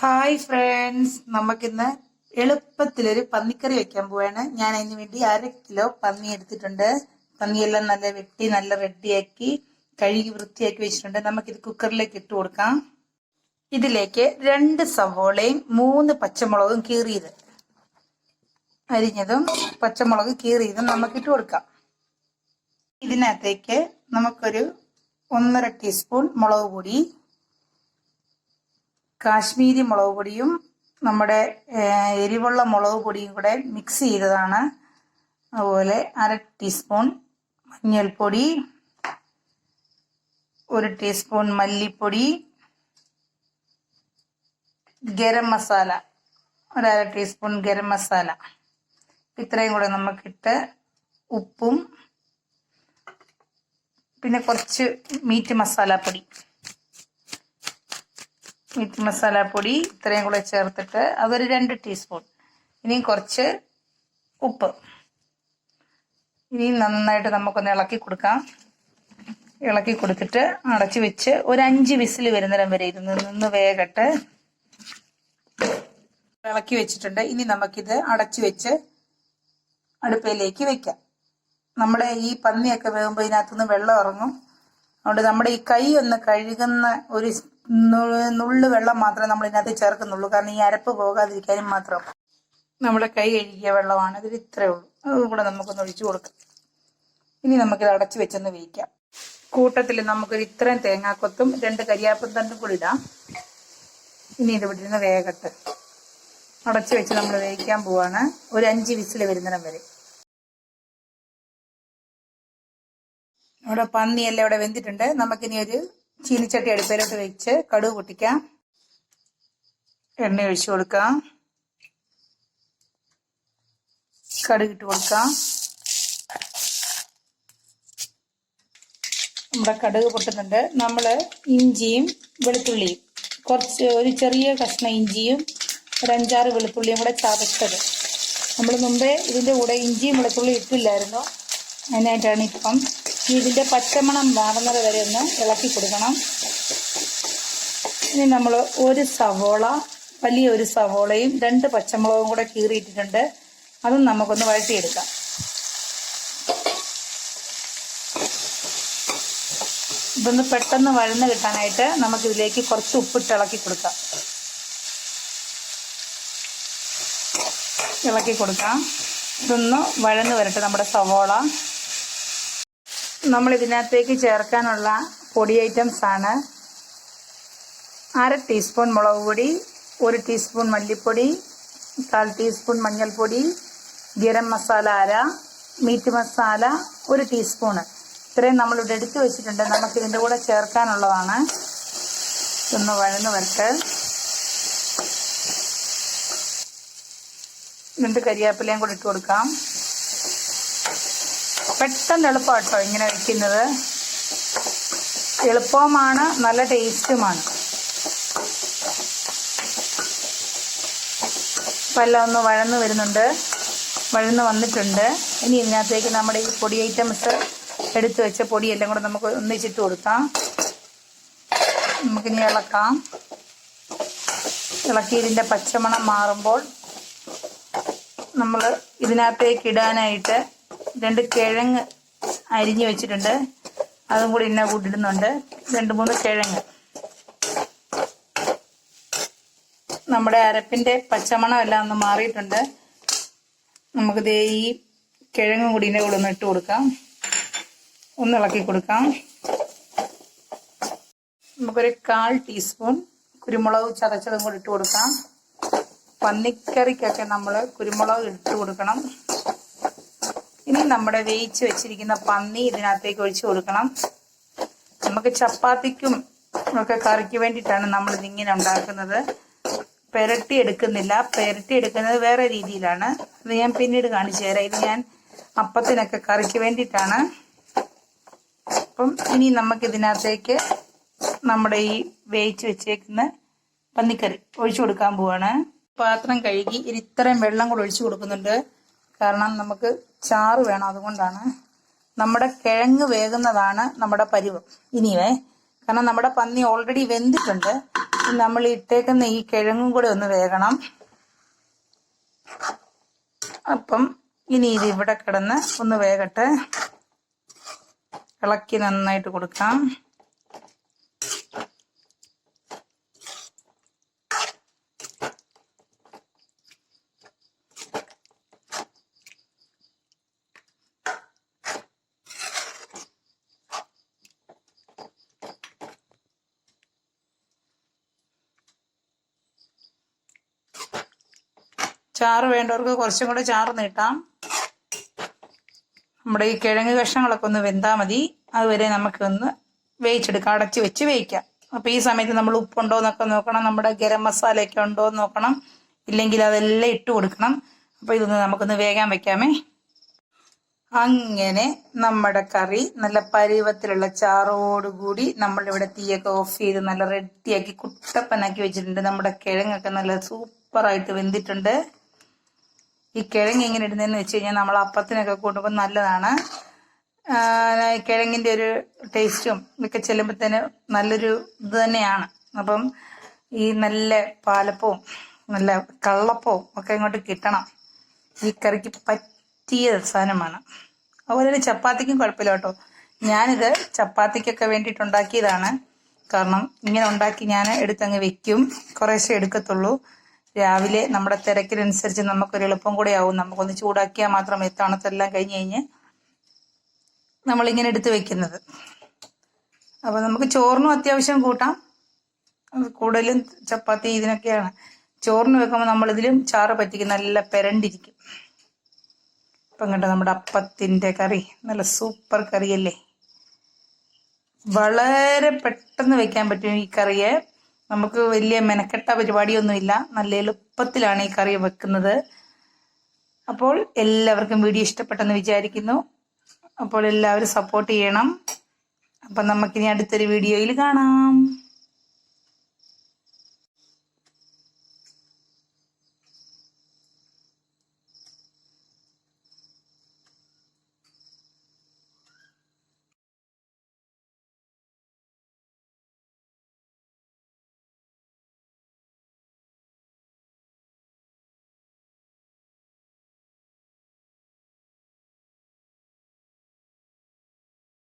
Hi friends നമുക്കിന്ന് എളുപ്പത്തിലൊരു പന്നിക്കറി വെക്കാൻ പോവാണ്. ഞാൻ അതിന് വേണ്ടി അര കിലോ പന്നി എടുത്തിട്ടുണ്ട്. പന്നിയെല്ലാം നല്ല വെട്ടി നല്ല റെഡിയാക്കി കഴുകി വൃത്തിയാക്കി വെച്ചിട്ടുണ്ട്. നമുക്കിത് കുക്കറിലേക്ക് ഇട്ട് കൊടുക്കാം. ഇതിലേക്ക് രണ്ട് സവോളയും മൂന്ന് പച്ചമുളകും കീറിയത്. അരിഞ്ഞതും പച്ചമുളക് കീറിയതും നമുക്ക് ഇട്ട് കൊടുക്കാം. ഇതിനകത്തേക്ക് നമുക്കൊരു ഒന്നര ടീസ്പൂൺ മുളക് പൊടി കാശ്മീരി മുളക് പൊടിയും നമ്മുടെ എരിവുള്ള മുളക് പൊടിയും കൂടെ മിക്സ് ചെയ്തതാണ്. അതുപോലെ അര ടീസ്പൂൺ മഞ്ഞൾപ്പൊടി ഒരു ടീസ്പൂൺ മല്ലിപ്പൊടി ഗരം മസാല ഒരു അര ടീസ്പൂൺ ഗരം മസാല. ഇത്രയും കൂടെ നമുക്കിട്ട് ഉപ്പും പിന്നെ കുറച്ച് മീറ്റ് മസാലപ്പൊടി മീറ്റ് മസാലപ്പൊടി ഇത്രയും കൂടെ ചേർത്തിട്ട് അതൊരു രണ്ട് ടീസ്പൂൺ ഇനിയും കുറച്ച് ഉപ്പ്. ഇനി നന്നായിട്ട് നമുക്കൊന്ന് ഇളക്കി കൊടുക്കാം. ഇളക്കി കൊടുത്തിട്ട് അടച്ചു വെച്ച് ഒരു അഞ്ച് വിസിൽ വരുന്നിടം വരെ ഇരുന്ന് നിന്ന് വേഗട്ട് ഇളക്കി വെച്ചിട്ടുണ്ട്. ഇനി നമുക്കിത് അടച്ചു വെച്ച് അടുപ്പയിലേക്ക് വെക്കാം. നമ്മുടെ ഈ പന്നിയൊക്കെ വേകുമ്പോൾ ഇതിനകത്തുനിന്ന് വെള്ളം ഇറങ്ങും. അതുകൊണ്ട് നമ്മുടെ ഈ കൈ ഒന്ന് കഴുകുന്ന ഒരു നുള്ളു വെള്ളം മാത്രമേ നമ്മൾ ഇതിനകത്ത് ചേർക്കുന്നുള്ളൂ. കാരണം ഈ അരപ്പ് പോകാതിരിക്കാനും മാത്രം. നമ്മുടെ കൈ കഴുകിയ വെള്ളമാണ് ഇതിൽ ഇത്രേ ഉള്ളൂ. അതും കൂടെ നമുക്കൊന്ന് ഒഴിച്ചു കൊടുക്കാം. ഇനി നമുക്കിത് അടച്ചു വെച്ചൊന്ന് വേവിക്കാം. കൂട്ടത്തിൽ നമുക്കൊരു ഇത്രയും തേങ്ങാക്കൊത്തും രണ്ട് കരിയാപ്പും തണ്ടും കൂടി ഇടാം. ഇനി ഇത് നിന്ന് വേകട്ടെ അടച്ചു വെച്ച് നമ്മൾ വേവിക്കാൻ പോവാണ്. ഒരു അഞ്ച് വിസിൽ വരുന്നിടം വരെ. ഇവിടെ പന്നിയെല്ലാം ഇവിടെ വെന്തിട്ടുണ്ട്. നമുക്കിനി ഒരു ചീനിച്ചട്ടി അടുപ്പയിലോട്ട് വെച്ച് കടുക് പൊട്ടിക്കാം. എണ്ണ ഒഴിച്ചു കൊടുക്കാം. കടുക് ഇട്ട് കൊടുക്കാം. നമ്മുടെ കടുക് പൊട്ടുന്നുണ്ട്. നമ്മൾ ഇഞ്ചിയും വെളുത്തുള്ളിയും കുറച്ച് ഒരു ചെറിയ കഷ്ണം ഇഞ്ചിയും ഒരു അഞ്ചാറ് വെളുത്തുള്ളിയും കൂടെ ചതച്ചത്. നമ്മൾ മുമ്പേ ഇതിന്റെ കൂടെ ഇഞ്ചിയും വെളുത്തുള്ളിയും ഇട്ടില്ലായിരുന്നു. അതിനായിട്ടാണ് ഇപ്പം ഇതിന്റെ പച്ചമണം മാറുന്നത് വരെ ഒന്ന് ഇളക്കി കൊടുക്കണം. ഇനി നമ്മൾ ഒരു സവോള വലിയ ഒരു സവോളയും രണ്ട് പച്ചമുളകും കൂടെ കീറിയിട്ടിട്ടുണ്ട്. അതും നമുക്കൊന്ന് വഴറ്റിയെടുക്കാം. ഇതൊന്ന് പെട്ടെന്ന് വഴന്ന് കിട്ടാനായിട്ട് നമുക്ക് ഇതിലേക്ക് കുറച്ച് ഉപ്പിട്ട് ഇളക്കി കൊടുക്കാം. ഇളക്കി കൊടുക്കാം. ഇതൊന്ന് വഴന്ന് വരട്ടെ നമ്മുടെ സവോള. നമ്മൾ ഇതിനകത്തേക്ക് ചേർക്കാനുള്ള പൊടി ഐറ്റംസ് ആണ് അര ടീസ്പൂൺ മുളക് പൊടി ഒരു ടീസ്പൂൺ മല്ലിപ്പൊടി കാൽ ടീസ്പൂൺ മഞ്ഞൾപ്പൊടി ഗരം മസാല അര മീറ്റ് മസാല ഒരു ടീസ്പൂണ്. ഇത്രയും നമ്മളിവിടെ എടുത്തു വെച്ചിട്ടുണ്ട്. നമുക്ക് ഇതിന്റെ കൂടെ ചേർക്കാനുള്ളതാണ്. ഒന്ന് വഴന്ന് വരട്ട്. രണ്ട് കരിയാപ്പിലയും കൂടെ ഇട്ട് കൊടുക്കാം. പെട്ടെന്ന് എളുപ്പമാണ് കേട്ടോ ഇങ്ങനെ വയ്ക്കുന്നത് എളുപ്പവുമാണ് നല്ല ടേസ്റ്റുമാണ്. ഇപ്പം എല്ലാം ഒന്ന് വഴന്ന് വരുന്നുണ്ട്. വഴന്ന് വന്നിട്ടുണ്ട്. ഇനി ഇതിനകത്തേക്ക് നമ്മുടെ ഈ പൊടി ഐറ്റംസ് എടുത്തു വെച്ച പൊടിയെല്ലാം കൂടെ നമുക്ക് ഒന്നിച്ചിട്ട് കൊടുക്കാം. നമുക്കിനി ഇളക്കാം. ഇളക്കി ഇതിന്റെ പച്ചമണം മാറുമ്പോൾ നമ്മൾ ഇതിനകത്തേക്ക് ഇടാനായിട്ട് രണ്ട് കിഴങ്ങ് അരിഞ്ഞു വെച്ചിട്ടുണ്ട്. അതും കൂടി ഇന്ന കൂട്ടിടുന്നുണ്ട്. രണ്ട് മൂന്ന് കിഴങ്ങ്. നമ്മുടെ അരപ്പിന്റെ പച്ചമണം എല്ലാം ഒന്ന് മാറിയിട്ടുണ്ട്. നമുക്ക് ദേ ഈ കിഴങ്ങും കൂടി ഇതിന്റെ കൂടെ ഒന്ന് ഇട്ട് കൊടുക്കാം. ഒന്ന് ഇളക്കി കൊടുക്കാം. നമുക്കൊരു കാൽ ടീസ്പൂൺ കുരുമുളക് ചതച്ചതും കൂടി ഇട്ട് കൊടുക്കാം. പന്നിക്കറിക്കൊക്കെ നമ്മൾ കുരുമുളക് ഇട്ട് കൊടുക്കണം. ഇനി നമ്മുടെ വേവിച്ച് വെച്ചിരിക്കുന്ന പന്നി ഇതിനകത്തേക്ക് ഒഴിച്ചു കൊടുക്കണം. നമുക്ക് ചപ്പാത്തിക്കും ഒക്കെ കറിക്ക് വേണ്ടിയിട്ടാണ് നമ്മൾ ഇതിങ്ങനെ ഉണ്ടാക്കുന്നത്. പെരട്ടി എടുക്കുന്നില്ല. പെരട്ടി എടുക്കുന്നത് വേറെ രീതിയിലാണ്. അത് ഞാൻ പിന്നീട് കാണിച്ചു തരാം. ഇത് ഞാൻ അപ്പത്തിനൊക്കെ കറിക്ക് വേണ്ടിയിട്ടാണ്. അപ്പം ഇനി നമുക്ക് ഇതിനകത്തേക്ക് നമ്മുടെ ഈ വേവിച്ച് വെച്ചേക്കുന്ന പന്നിക്കറി ഒഴിച്ചു കൊടുക്കാൻ പോവാണ്. പാത്രം കഴുകി ഇത്രയും വെള്ളം കൂടെ ഒഴിച്ചു കൊടുക്കുന്നുണ്ട്. കാരണം നമുക്ക് ചാറ് വേണം അതുകൊണ്ടാണ്. നമ്മുടെ കിഴങ്ങ് വേകുന്നതാണ് നമ്മുടെ പരിവ്. ഇനിയേ കാരണം നമ്മുടെ പന്നി ഓൾറെഡി വെന്തിട്ടുണ്ട്. നമ്മൾ ഇട്ടേക്കുന്ന ഈ കിഴങ്ങും കൂടെ ഒന്ന് വേകണം. അപ്പം ഇനി ഇത് ഇവിടെ കിടന്ന് ഒന്ന് വേകട്ടെ. ഇളക്കി നന്നായിട്ട് കൊടുക്കാം. ചാറ് വേണ്ടവർക്ക് കുറച്ചും കൂടെ ചാറ് നീട്ടാം. നമ്മുടെ ഈ കിഴങ്ങ് കഷ്ണങ്ങളൊക്കെ ഒന്ന് വെന്താൽ മതി. അതുവരെ നമുക്കൊന്ന് വേവിച്ചെടുക്കാം. അടച്ച് വെച്ച് വേവിക്കാം. അപ്പോൾ ഈ സമയത്ത് നമ്മൾ ഉപ്പുണ്ടോ എന്നൊക്കെ നോക്കണം. നമ്മുടെ ഗരം മസാലയൊക്കെ ഉണ്ടോ എന്ന് നോക്കണം. ഇല്ലെങ്കിൽ അതെല്ലാം ഇട്ട് കൊടുക്കണം. അപ്പോൾ ഇതൊന്ന് നമുക്കൊന്ന് വേഗം വെക്കാമേ. അങ്ങനെ നമ്മുടെ കറി നല്ല പരുവത്തിലുള്ള ചാറോടുകൂടി നമ്മളിവിടെ തീയൊക്കെ ഓഫ് ചെയ്ത് നല്ല റെഡിയാക്കി കുട്ടപ്പനാക്കി വെച്ചിട്ടുണ്ട്. നമ്മുടെ കിഴങ്ങൊക്കെ നല്ല സൂപ്പറായിട്ട് വെന്തിട്ടുണ്ട്. ഈ കിഴങ്ങ് ഇങ്ങനെ ഇടുന്നതെന്ന് വെച്ച് കഴിഞ്ഞാൽ നമ്മൾ അപ്പത്തിനൊക്കെ കൂട്ടുമ്പോൾ നല്ലതാണ്. കിഴങ്ങിന്റെ ഒരു ടേസ്റ്റും ഒക്കെ ചെല്ലുമ്പോഴത്തേന് നല്ലൊരു ഇത് തന്നെയാണ്. അപ്പം ഈ നല്ല പാലപ്പവും നല്ല കള്ളപ്പവും ഒക്കെ ഇങ്ങോട്ട് കിട്ടണം. ഈ കറിക്ക് പറ്റിയ സാധനമാണ്. അതുപോലെ തന്നെ ചപ്പാത്തിക്കും കുഴപ്പമില്ല കേട്ടോ. ഞാനിത് ചപ്പാത്തിക്കൊക്കെ വേണ്ടിയിട്ട് ഉണ്ടാക്കിയതാണ്. കാരണം ഇങ്ങനെ ഉണ്ടാക്കി ഞാൻ എടുത്തങ്ങ് വെക്കും. കുറേശ്ശേ എടുക്കത്തുള്ളൂ. രാവിലെ നമ്മുടെ തിരക്കിനനുസരിച്ച് നമുക്കൊരു എളുപ്പം കൂടെ ആവും നമുക്കൊന്ന് ചൂടാക്കിയാൽ മാത്രം ഈ തണുത്തെല്ലാം കഴിഞ്ഞ് കഴിഞ്ഞ് നമ്മളിങ്ങനെ എടുത്ത് വെക്കുന്നത്. അപ്പോൾ നമുക്ക് ചോറിനും അത്യാവശ്യം കൂട്ടാം. കൂടുതലും ചപ്പാത്തി ഇതിനൊക്കെയാണ്. ചോറിന് വെക്കുമ്പോൾ നമ്മളിതിലും ചാറ് പറ്റിക്കും. നല്ല പെരണ്ടിരിക്കും. ഇപ്പം കണ്ടോ നമ്മുടെ അപ്പത്തിന്റെ കറി. നല്ല സൂപ്പർ കറിയല്ലേ? വളരെ പെട്ടെന്ന് വെക്കാൻ പറ്റും ഈ കറിയെ. നമുക്ക് വലിയ മെനക്കെട്ട പരിപാടിയൊന്നുമില്ല. നല്ല എളുപ്പത്തിലാണ് ഈ കറി വെക്കുന്നത്. അപ്പോൾ എല്ലാവർക്കും വീഡിയോ ഇഷ്ടപ്പെട്ടെന്ന് വിചാരിക്കുന്നു. അപ്പോൾ എല്ലാവരും സപ്പോർട്ട് ചെയ്യണം. അപ്പം നമുക്കിനി അടുത്തൊരു വീഡിയോയിൽ കാണാം.